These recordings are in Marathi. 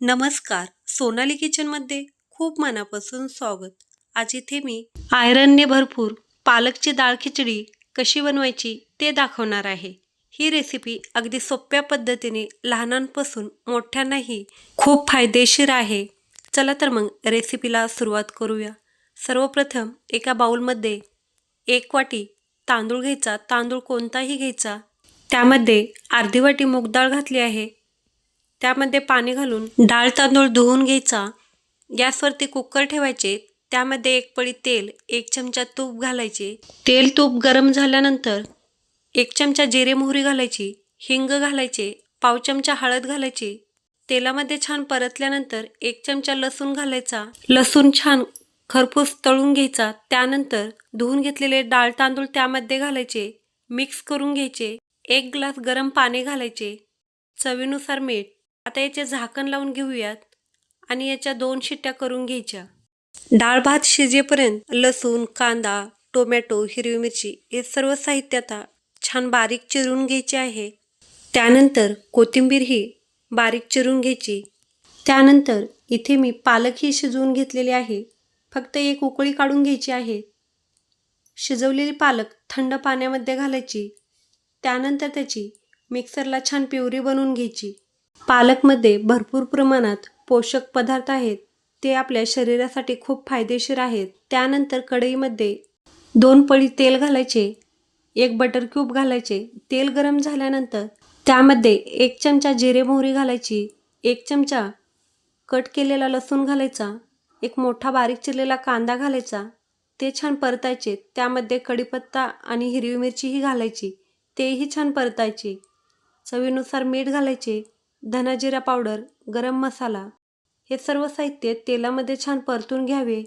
नमस्कार सोनाली किचनमध्ये खूप मनापासून स्वागत. आज इथे मी आयरनने भरपूर पालकची डाळ खिचडी कशी बनवायची ते दाखवणार आहे. ही रेसिपी अगदी सोप्या पद्धतीने लहानांपासून मोठ्यांनाही खूप फायदेशीर आहे. चला तर मग रेसिपीला सुरुवात करूया. सर्वप्रथम एका बाउलमध्ये एक वाटी तांदूळ घ्यायचा. तांदूळ कोणताही घ्यायचा. त्यामध्ये अर्धी वाटी मूग डाळ घातली आहे. त्यामध्ये पाणी घालून डाळ तांदूळ धुवून घ्यायचा. गॅसवरती कुकर ठेवायचे. त्यामध्ये एक पळी तेल एक चमचा तूप घालायचे. तेल तूप गरम झाल्यानंतर एक चमचा जिरे मोहरी घालायची. हिंग घालायचे. पाव चमचा हळद घालायची. तेलामध्ये छान परतल्यानंतर एक चमचा लसूण घालायचा. लसूण छान खरपूस तळून घ्यायचा. त्यानंतर धुवून घेतलेले डाळ तांदूळ त्यामध्ये घालायचे. मिक्स करून घ्यायचे. एक ग्लास गरम पाणी घालायचे. चवीनुसार मीठ आता याचे झाकण लावून घेऊयात आणि याच्या दोन शिट्ट्या करून घ्यायच्या. डाळ भात शिजेपर्यंत लसूण कांदा टोमॅटो हिरवी मिरची हे सर्व साहित्य आता छान बारीक चिरून घ्यायचे आहे. त्यानंतर कोथिंबीर ही बारीक चिरून घ्यायची. त्यानंतर इथे मी पालक ही शिजवून घेतलेली आहे. फक्त एक उकळी काढून घ्यायची आहे. शिजवलेली पालक थंड पाण्यामध्ये घालायची. त्यानंतर त्याची मिक्सरला छान पिवरी बनवून घ्यायची. पालकमध्ये भरपूर प्रमाणात पोषक पदार्थ आहेत ते आपल्या शरीरासाठी खूप फायदेशीर आहेत. त्यानंतर कढईमध्ये दोन पळी तेल घालायचे एक बटर क्यूब घालायचे. तेल गरम झाल्यानंतर त्यामध्ये एक चमचा जिरे मोहरी घालायची एक चमचा कट केलेला लसूण घालायचा एक मोठा बारीक चिरलेला कांदा घालायचा. ते छान परतायचे. त्यामध्ये कढीपत्ता आणि हिरवी मिरचीही घालायची. तेही छान परतायचे. चवीनुसार मीठ घालायचे. धनाजिरा पावडर गरम मसाला हे सर्व साहित्य तेलामध्ये छान परतून घ्यावे.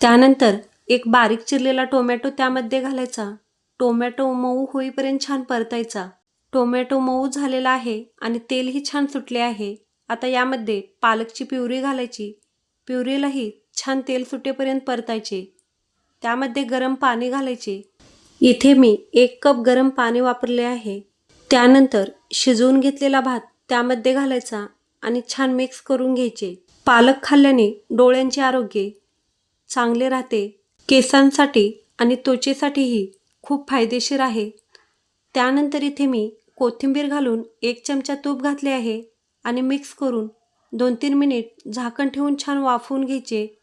त्यानंतर एक बारीक चिरलेला टोमॅटो त्यामध्ये घालायचा. टोमॅटो मऊ होईपर्यंत छान परतायचा. टोमॅटो मऊ झालेला आहे आणि तेलही छान सुटले आहे. आता यामध्ये पालकची प्युरी घालायची. प्युरीलाही छान तेल सुटेपर्यंत परतायचे. त्यामध्ये गरम पाणी घालायचे. इथे मी एक कप गरम पाणी वापरले आहे. त्यानंतर शिजवून घेतलेला भात त्यामध्ये घालायचा आणि छान मिक्स करून घ्यायचे. पालक खाल्ल्याने डोळ्यांचे आरोग्य चांगले राहते. केसांसाठी आणि त्वचेसाठीही खूप फायदेशीर आहे. त्यानंतर इथे मी कोथिंबीर घालून एक चमचा तूप घातले आहे आणि मिक्स करून दोन तीन मिनिट झाकण ठेवून छान वाफवून घ्यायचे.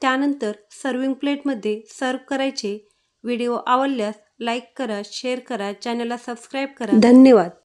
त्यानंतर सर्विंग प्लेटमध्ये सर्व करायचे. व्हिडिओ आवडल्यास लाईक करा शेअर करा चॅनलला सबस्क्राईब करा. धन्यवाद.